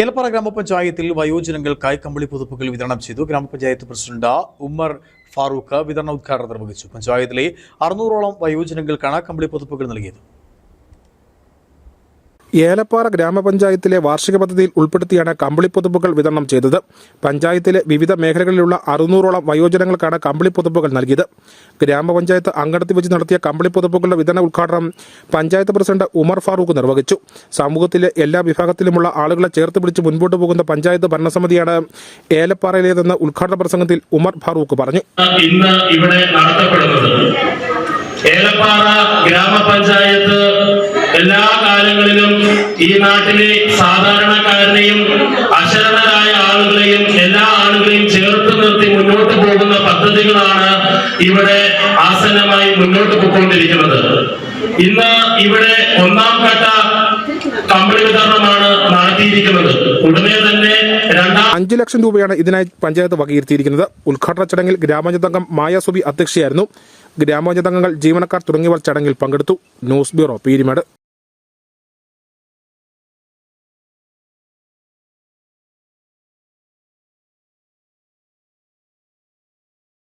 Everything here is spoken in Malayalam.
ഏലപ്പാറ ഗ്രാമപഞ്ചായത്തിൽ വയോജനങ്ങൾക്കായി കമ്പിളി പുതുപ്പുകൾ വിതരണം ചെയ്തു. ഗ്രാമപഞ്ചായത്ത് പ്രസിഡന്റ് ഉമ്മർ ഫാറൂഖ് വിതരണ ഉദ്ഘാടനം നിർവഹിച്ചു. പഞ്ചായത്തിലെ അറുന്നൂറോളം വയോജനങ്ങൾക്കാണ് കമ്പിളി പുതുപ്പുകൾ നൽകിയത് ഏലപ്പാറ ഗ്രാമപഞ്ചായത്തിലെ വാർഷിക പദ്ധതിയിൽ ഉൾപ്പെടുത്തിയാണ് കമ്പിളി പുതുപ്പുകൾ വിതരണം ചെയ്തത്. പഞ്ചായത്തിലെ വിവിധ മേഖലകളിലുള്ള അറുന്നൂറോളം വയോജനങ്ങൾക്കാണ് കമ്പിളി പുതുപ്പുകൾ നൽകിയത്. ഗ്രാമപഞ്ചായത്ത് അങ്കണത്തിൽ വെച്ച് നടത്തിയ കമ്പിളി പുതുപ്പുകളുടെ വിതരണ ഉദ്ഘാടനം പഞ്ചായത്ത് പ്രസിഡന്റ് ഉമർ ഫാറൂഖ് നിർവഹിച്ചു. സമൂഹത്തിലെ എല്ലാ വിഭാഗത്തിലുമുള്ള ആളുകളെ ചേർത്ത് പിടിച്ച് മുൻപോട്ട് പോകുന്ന പഞ്ചായത്ത് ഭരണസമിതിയാണ് ഏലപ്പാറയിലേതെന്ന് ഉദ്ഘാടന പ്രസംഗത്തിൽ ഉമർ ഫാറൂഖ് പറഞ്ഞു. ഇവിടെ ഏലപ്പാറ ഗ്രാമപഞ്ചായത്ത് എല്ലാ ഈ നാട്ടിലെ സാധാരണക്കാരനെയും അശരണരായ ആളുകളെയും എല്ലാ ആളുകളെയും ചേർത്ത് നിർത്തി മുന്നോട്ട് പോകുന്ന പദ്ധതികളാണ് ഇവിടെ ആസന്നമായി മുന്നോട്ട് പോയിക്കൊണ്ടിരിക്കുന്നത്. ഇന്ന് ഇവിടെ ഒന്നാം ഘട്ട കമ്പിളി വിതരണമാണ് നടത്തിയിരിക്കുന്നത്. ഉടനെ തന്നെ രണ്ടാം അഞ്ചു ലക്ഷം രൂപയാണ് ഇതിനായി പഞ്ചായത്ത് വകയിരുത്തിയിരിക്കുന്നത്. ഉദ്ഘാടന ചടങ്ങിൽ ഗ്രാമപഞ്ചായത്ത് അംഗം മായ സുബി അധ്യക്ഷയായിരുന്നു. ഗ്രാമപഞ്ചായത്ത് അംഗങ്ങൾ ജീവനക്കാർ തുടങ്ങിയവർ ചടങ്ങിൽ പങ്കെടുത്തു. News bureau Peermade.